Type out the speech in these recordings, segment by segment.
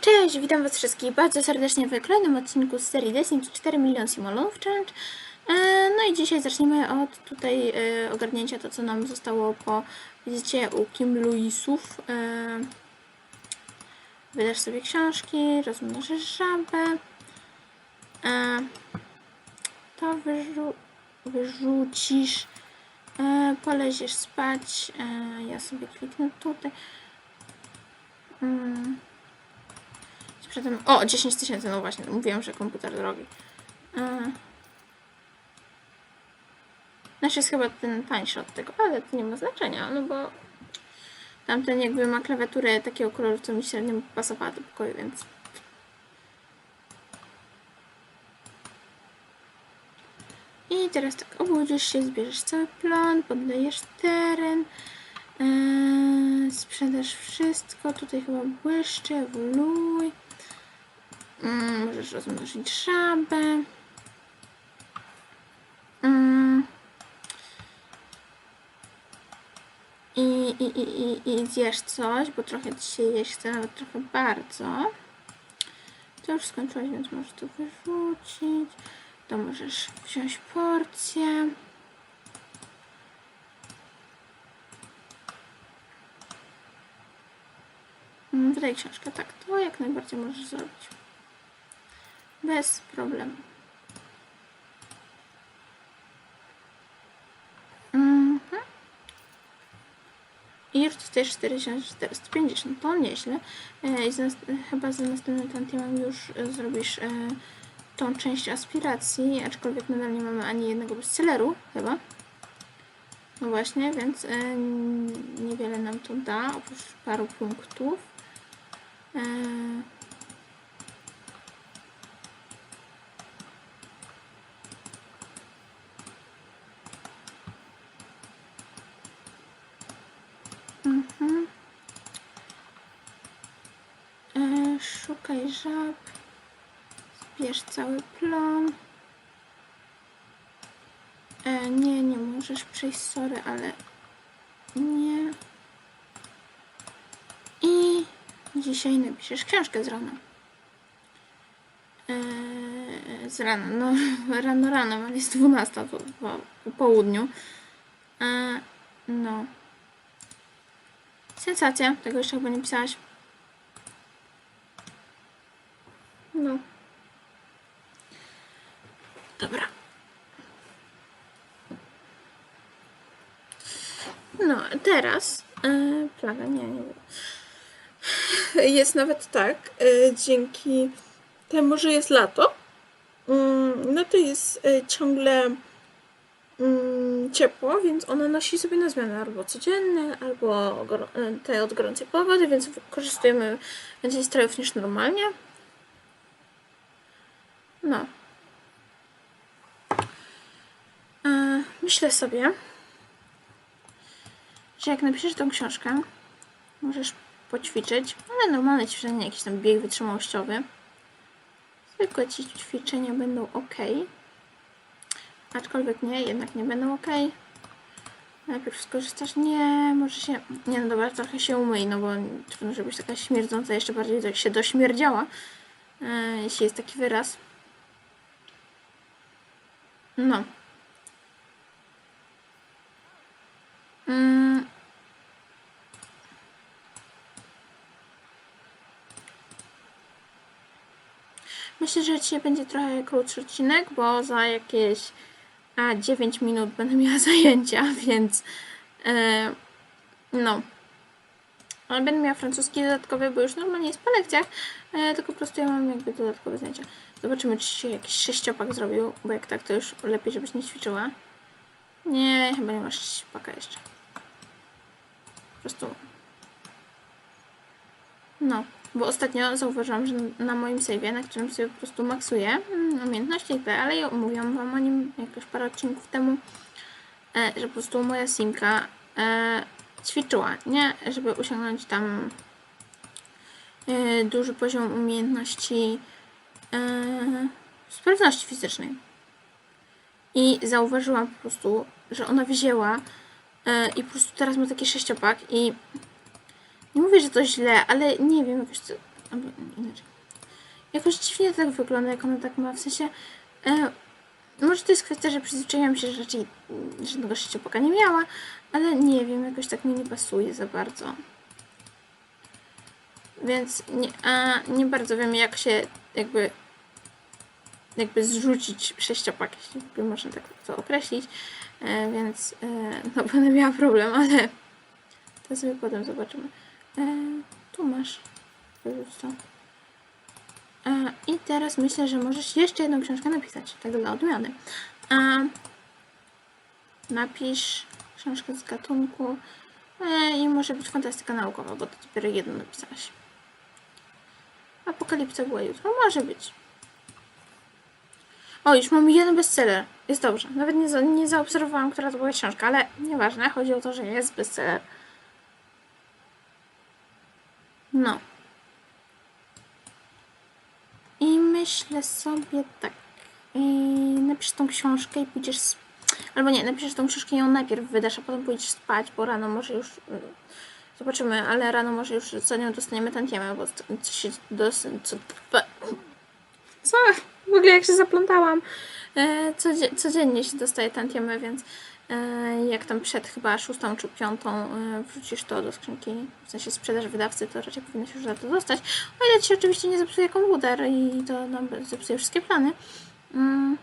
Cześć, witam Was wszystkich bardzo serdecznie w kolejnym odcinku z serii Sims 4 Million Simolonów Challenge. E, No i dzisiaj zaczniemy od tutaj e, ogarnięcia to, co nam zostało po wizycie u Kim Louisów. E, Wydasz sobie książki, rozmnożysz żabę. To wyrzu wyrzucisz. Poleziesz spać. Ja sobie kliknę tutaj. Mm. Sprzedam. O, 10 tysięcy, no właśnie, mówiłam, że komputer drogi. Yy. Nasz jest chyba ten tańszy od tego, ale to nie ma znaczenia, no bo tamten jakby ma klawiaturę takiego koloru, co mi średnio pasowała do pokoju, więc. I teraz tak, obudzisz się, zbierzesz cały plan, podlejesz teren, yy, sprzedasz wszystko, tutaj chyba błyszczy, ewoluuj. Mm, możesz rozmnożyć żabę. Mm. I, i, i, i, I zjesz coś, bo trochę ci się jeść nawet trochę bardzo. To już skończyłeś, więc możesz to wyrzucić. To możesz wziąć porcję. Mm, Wydaj książkę, tak, to jak najbardziej możesz zrobić. Bez problemu. Mhm. I już dostajesz 4450, to nieźle. E, I za, chyba za następnym tantiemem już e, zrobisz e, tą część aspiracji, aczkolwiek nadal nie mamy ani jednego bestselleru, chyba. No właśnie, więc e, niewiele nam to da, oprócz paru punktów. E, Mhm. E, szukaj żab. Zbierz cały plan. E, nie, nie możesz przejść, sorry, ale nie. I dzisiaj napiszesz książkę z rana. E, z rana, no rano, rano, ale jest 12 po, po, po południu. E, no. Sensacja, tego jeszcze chyba nie pisałaś. No. Dobra. No, teraz e, plaga, nie, nie było. Jest nawet tak, e, dzięki temu, że jest lato, mm, no to jest e, ciągle mm, ciepło, więc ona nosi sobie na zmianę albo codzienne, albo e, te od gorącej pogody, więc wykorzystujemy więcej strojów niż normalnie. No. E, myślę sobie, że jak napiszesz tą książkę, możesz poćwiczyć, ale normalne ćwiczenia, jakiś tam bieg wytrzymałościowy. Zwykłe ci ćwiczenia będą ok. Aczkolwiek nie, jednak nie będą ok. Najpierw skorzystasz, nie, może się, nie no dobra, trochę się umyj, no bo trudno, żebyś taka śmierdząca, jeszcze bardziej tak się dośmierdziała, e, jeśli jest taki wyraz. No. Mm. Myślę, że dzisiaj będzie trochę krótszy odcinek, bo za jakieś a, 9 minut będę miała zajęcia, więc e, no. Ale będę miała francuski dodatkowy, bo już normalnie jest po lekcjach, e, tylko po prostu ja mam jakby dodatkowe zajęcia. Zobaczymy, czy się jakiś sześciopak zrobił, bo jak tak, to już lepiej, żebyś nie ćwiczyła. Nie, chyba nie masz sześciopaka jeszcze. Po prostu. No, bo ostatnio zauważyłam, że na moim save'ie, na którym sobie po prostu maksuję mm, umiejętności IP, ale ja mówiłam wam o nim jakoś parę odcinków temu, e, że po prostu moja simka e, ćwiczyła, nie? Żeby osiągnąć tam e, duży poziom umiejętności e, sprawności fizycznej. I zauważyłam po prostu, że ona wzięła e, i po prostu teraz ma taki sześciopak i nie mówię, że to źle, ale nie wiem, jakoś to, albo inaczej. Jakoś dziwnie to tak wygląda, jak ona tak ma, w sensie... E, może to jest kwestia, że przyzwyczaiłam się, że raczej żadnego sześciopoka nie miała, ale nie wiem, jakoś tak mi nie pasuje za bardzo. Więc nie, a nie bardzo wiem, jak się jakby jakby zrzucić sześciopak, jeśli można tak to określić, e, więc e, no będę miała problem, ale to sobie potem zobaczymy. E, tu masz. To. E, I teraz myślę, że możesz jeszcze jedną książkę napisać, tak dla odmiany. E, napisz książkę z gatunku e, i może być fantastyka naukowa, bo to dopiero jedną napisałaś. Apokalipsa była jutro, może być. O, już mamy jeden bestseller. Jest dobrze. Nawet nie, za, nie zaobserwowałam, która to była książka, ale nieważne. Chodzi o to, że jest bestseller. No. I myślę sobie tak. Napisz tą książkę i pójdziesz. Sp- Albo nie, napiszesz tą książkę i ją najpierw wydasz, a potem pójdziesz spać, bo rano może już. Yy, zobaczymy, ale rano może już co nią dostaniemy tantiemę, bo co- coś się dos- co, co? W ogóle jak się zaplątałam. E, codzie- codziennie się dostaje tantiemę, więc e, jak tam przed chyba szóstą czy piątą e, wrzucisz to do skrzynki, w sensie sprzedaż wydawcy, to raczej powinno się już za to dostać. O ile ci oczywiście nie zepsuje komputer i to nam zepsuje wszystkie plany. Mm.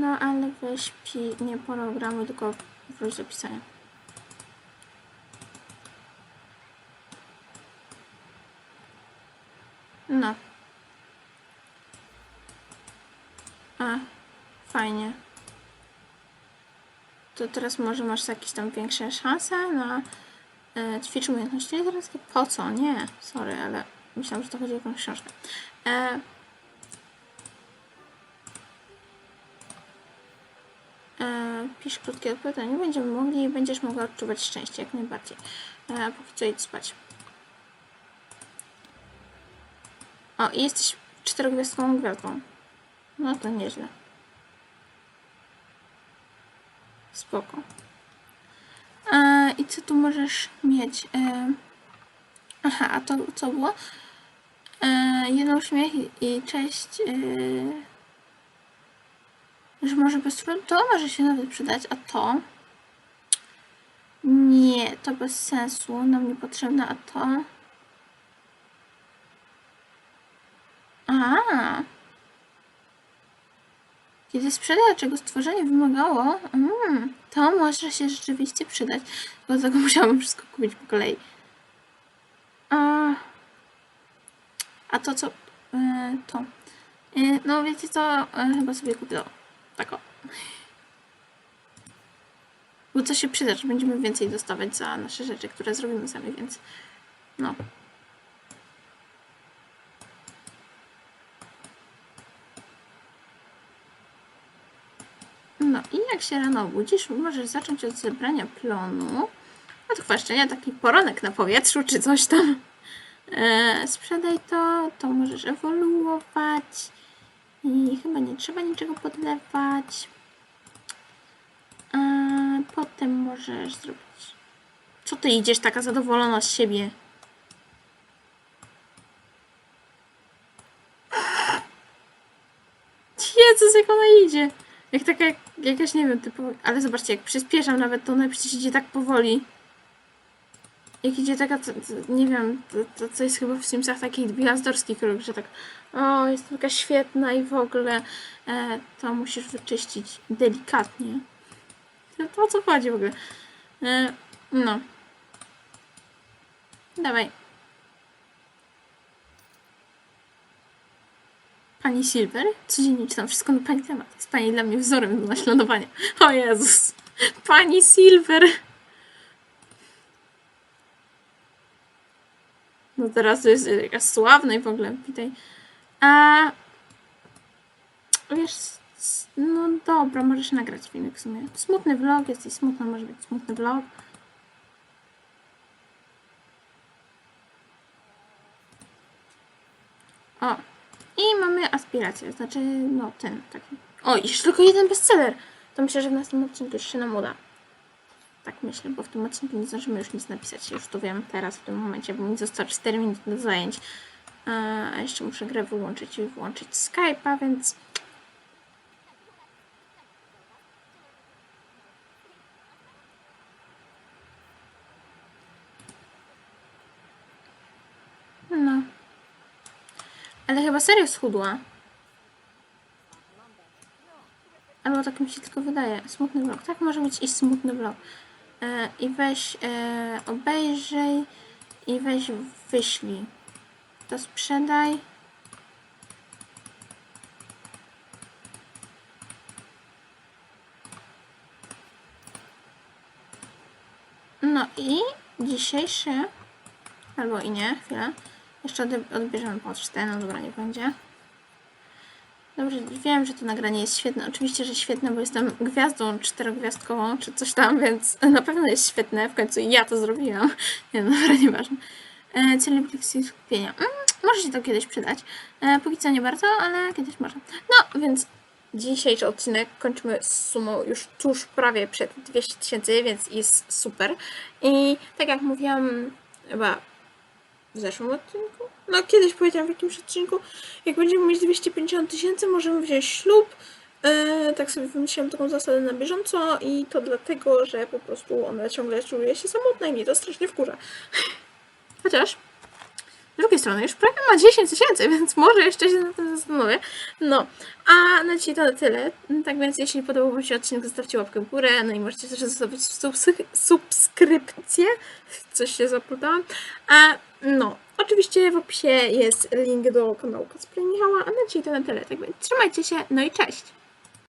No ale weź pi, nie programuj, tylko wróć do pisania. No. A, fajnie. To teraz może masz jakieś tam większe szanse na e, ćwicz umiejętności literackie? Po co? Nie, sorry, ale myślałam, że to chodzi o jakąś książkę. E, e, pisz krótkie odpowiedzi, nie będziemy mogli i będziesz mogła odczuwać szczęście jak najbardziej. E, póki co idź spać. O, i jesteś czterogwiazdkową gwiazdą. No to nieźle. Spoko. E, I co tu możesz mieć? E, aha, a to co było? E, jeden uśmiech i, cześć. E, że może bez trudu? To może się nawet przydać, a to? Nie, to bez sensu, nam niepotrzebne, a to? A. Kiedy sprzeda, czego stworzenie wymagało, mm, to może się rzeczywiście przydać. Dlatego musiałam wszystko kupić po kolei. A, a to co? E, to. E, no wiecie co? E, chyba sobie kupię to. Tak o. Bo co się przyda, że będziemy więcej dostawać za nasze rzeczy, które zrobimy sami, więc no. No i jak się rano obudzisz, możesz zacząć od zebrania plonu, od chwaszczenia, taki poronek na powietrzu czy coś tam. E, sprzedaj to, to możesz ewoluować i chyba nie trzeba niczego podlewać. E, potem możesz zrobić... Co ty idziesz taka zadowolona z siebie? Jezus, jak ona idzie. Jak taka, jak, jakaś, nie wiem, typu... Ale zobaczcie, jak przyspieszam nawet, to ona przecież idzie tak powoli. Jak idzie taka, to, to, nie wiem, to, to, to jest chyba w Simsach taki gwiazdorski krok, że tak o, jest taka świetna i w ogóle e, to musisz wyczyścić delikatnie. To, to o co chodzi w ogóle? E, no. Dawaj. Pani Silver? Codziennie czytam wszystko na Pani temat. Jest Pani dla mnie wzorem do naśladowania. O Jezus. Pani Silver. No teraz to jest jakaś sławna i w ogóle. Witaj. A... Wiesz... No dobra, możesz nagrać filmik w sumie. Smutny vlog, jesteś smutna, może być smutny vlog. O, i mamy aspirację, znaczy, no ten taki. O, jeszcze tylko jeden bestseller. To myślę, że w następnym odcinku już się nam uda. Tak myślę, bo w tym odcinku nie zdążymy już nic napisać. Już to wiem teraz, w tym momencie, bo mi zostało 4 minuty do zajęć. A jeszcze muszę grę wyłączyć i włączyć Skype'a, więc No. Ale chyba serio schudła. Albo tak mi się tylko wydaje. Smutny vlog. Tak może być i smutny vlog. E, I weź e, obejrzyj i weź wyślij. To sprzedaj. No i dzisiejszy Albo i nie, chwilę. Jeszcze odb- odbierzemy pocztę, no dobra, nie będzie. Dobrze, wiem, że to nagranie jest świetne. Oczywiście, że świetne, bo jestem gwiazdą czterogwiazdkową, czy coś tam, więc na pewno jest świetne. W końcu ja to zrobiłam. Nie, no, dobra, nieważne. E, Celebryty skupienia. Mm, może się to kiedyś przydać. E, póki co nie bardzo, ale kiedyś może. No, więc dzisiejszy odcinek kończymy z sumą już tuż prawie przed 200 tysięcy, więc jest super. I tak jak mówiłam, chyba w zeszłym odcinku? No, kiedyś powiedziałam w jakimś odcinku, jak będziemy mieć 250 tysięcy, możemy wziąć ślub. E, tak sobie wymyśliłam taką zasadę na bieżąco i to dlatego, że po prostu ona ciągle czuje się samotna i mnie to strasznie wkurza. Chociaż z drugiej strony już prawie ma 10 tysięcy, więc może jeszcze się na tym zastanowię. No, a na dzisiaj to na tyle. Tak więc jeśli podobał Wam się odcinek, zostawcie łapkę w górę, no i możecie też zostawić subskrypcję. Coś się zaplutałam. A no, oczywiście w opisie jest link do kanału Kacpra Michała, a na dzisiaj to na tyle. Tak więc trzymajcie się, no i cześć!